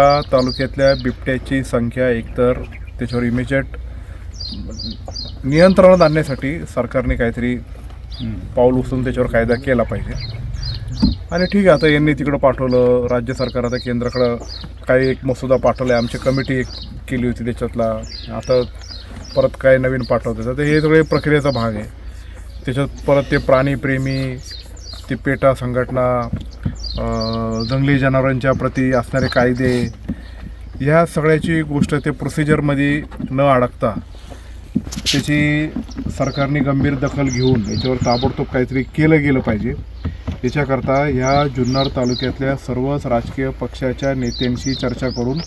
या तालुक्यातल्या बिबट्याची संख्या एकतर त्याच्यावर इमिजिएट नियंत्रणात आणण्यासाठी सरकारने काहीतरी पाऊल उचलून त्याच्यावर कायदा केला पाहिजे. आणि ठीक आहे आता यांनी तिकडं पाठवलं राज्य सरकार आता केंद्राकडं काही एक मसुदा पाठवला आहे आमची कमिटी एक केली होती त्याच्यातला. आता परत काय नवीन पाठवतात. तर हे सगळे प्रक्रियेचा भाग आहे. त्याच्यात परत ते प्राणीप्रेमी ते पेटा संघटना जंगली जनावरांच्या प्रती असणारे कायदे ह्या सगळ्याची गोष्ट ते प्रोसिजरमध्ये न अडकता त्याची सरकारने गंभीर दखल घेऊन याच्यावर ताबडतोब काहीतरी केलं गेलं पाहिजे. याच्याकरता ह्या जुन्नर तालुक्यातल्या सर्वच राजकीय पक्षाच्या नेत्यांशी चर्चा करून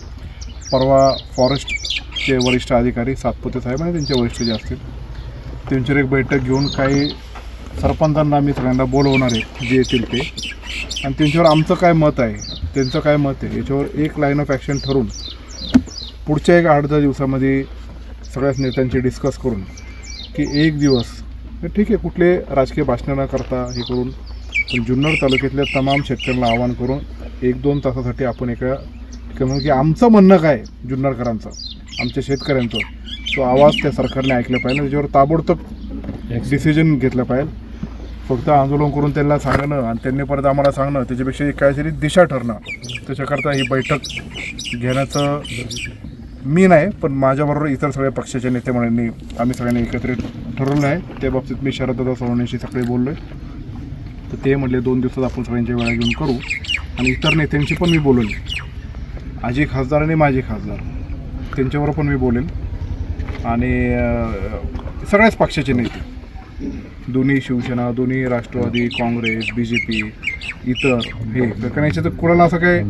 परवा फॉरेस्टचे वरिष्ठ अधिकारी सातपुते साहेब आणि त्यांचे वरिष्ठ जे असतील त्यांच्यावर एक बैठक घेऊन काही सरपंचांना मी सगळ्यांना बोलवणार आहे जे येतील ते. आणि त्यांच्यावर आमचं काय मत आहे त्यांचं काय मत आहे याच्यावर एक लाईन ऑफ ॲक्शन ठरवून पुढच्या एक आठ दहा दिवसामध्ये सगळ्याच नेत्यांशी डिस्कस करून की एक दिवस ठीक आहे कुठले राजकीय भाषणं न करता हे करून पण जुन्नर तालुक्यातल्या तमाम शेतकऱ्यांना आवाहन करून एक दोन तासासाठी आपण एका ठिकाणी म्हणू की आमचं म्हणणं काय जुन्नरकरांचं आमच्या शेतकऱ्यांचं तो आवाज त्या सरकारने ऐकला पाहिजे त्याच्यावर ताबडतोब डिसिजन घेतलं पाहिजे. फक्त आंदोलन करून त्यांना सांगणं आणि त्यांनी परत आम्हाला सांगणं त्याच्यापेक्षा एक काहीतरी दिशा ठरणं. त्याच्याकरता ही बैठक घेण्याचं मी नाही पण माझ्याबरोबर इतर सगळ्या पक्षाच्या नेते आम्ही सगळ्यांनी एकत्रित ठरवलं आहे. त्या बाबतीत मी शरददादा सोनवणेशी सगळे बोललो आहे तर ते म्हटले दोन दिवसात आपण सगळ्यांच्या वेळा घेऊन करू. आणि इतर नेत्यांशी पण मी बोलवले. आजी खासदार आणि माझे खासदार. त्यांच्यावर पण मी बोलेन आणि सगळ्याच पक्षाचे नेते. दोन्ही शिवसेना दोन्ही Rashtrawadi Congress B J P इतर हे कारण याच्यात कुणाला असं काय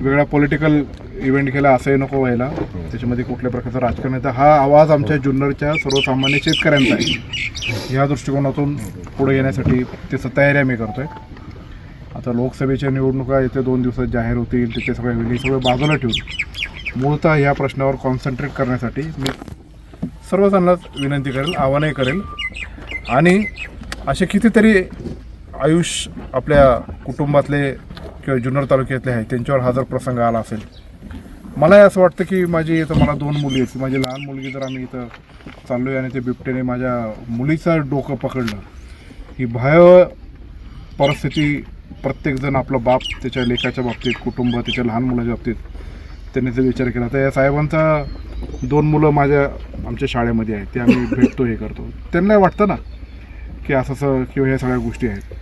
वेगळा पॉलिटिकल इव्हेंट केला असंही नको व्हायला. त्याच्यामध्ये कुठल्या प्रकारचं राजकारण येतं हा आवाज आमच्या जुन्नरच्या सर्वसामान्य शेतकऱ्यांचा आहे. ह्या दृष्टिकोनातून पुढे येण्यासाठी त्याचं तयारी आम्ही करतो आहे आता लोकसभेच्या निवडणुका येत्या दोन दिवसात जाहीर होतील त्याचे सगळे हे सगळं बाजूला ठेवून मूळतः ह्या प्रश्नावर कॉन्सन्ट्रेट करण्यासाठी मी सर्वजणांनाच विनंती करेल आव्हानही करेल. आणि असे कितीतरी आयुष आपल्या कुटुंबातले किंवा जुन्नर तालुक्यातले आहेत त्यांच्यावर हा जर प्रसंग आला असेल. मलाही असं वाटतं की माझी इथं मला दोन मुली आहेत. माझी लहान मुलगी जर आम्ही इथं चाललो आहे आणि ते बिबट्याने माझ्या मुलीचं डोकं पकडलं ही भयावह परिस्थिती प्रत्येकजण आपला बाप त्याच्या लेखाच्या बाबतीत कुटुंब त्याच्या लहान मुलाच्या बाबतीत त्यांनी जर विचार केला तर या साहेबांचा दोन मुलं माझ्या आमच्या शाळेमध्ये आहेत. ते आम्ही भेटतो हे करतो. त्यांना वाटतं ना की असं असं किंवा ह्या सगळ्या गोष्टी आहेत.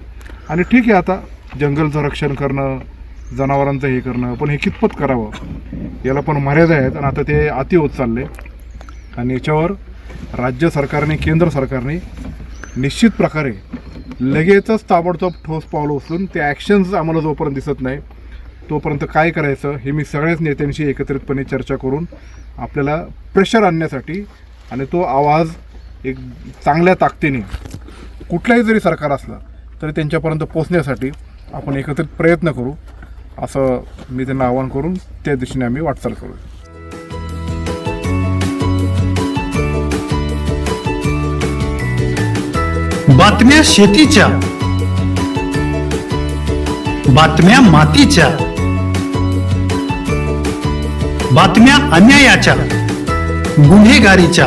आणि ठीक आहे आता जंगलचं रक्षण करणं जनावरांचं हे करणं पण हे कितपत करावं? याला पण मर्यादा आहेत आणि आता ते अति होत चालले. आणि याच्यावर राज्य सरकारने केंद्र सरकारने निश्चित प्रकारे लगेचच ताबडतोब ठोस पावलं उचलून ते ॲक्शन्स आम्हाला जोपर्यंत दिसत नाही तोपर्यंत काय करायचं हे मी सगळ्याच नेत्यांशी एकत्रितपणे चर्चा करून आपल्याला प्रेशर आणण्यासाठी आणि तो आवाज एक चांगल्या ताकदीने कुठलाही जरी सरकार असलं तरी त्यांच्यापर्यंत पोचण्यासाठी आपण एकत्रित प्रयत्न करू असं मी त्यांना आवाहन करून त्या दिशेने आम्ही वाटचाल करू बातम्या शेतीच्या बातम्या मातीच्या बातम्या अन्यायाच्या गुन्हेगारीच्या.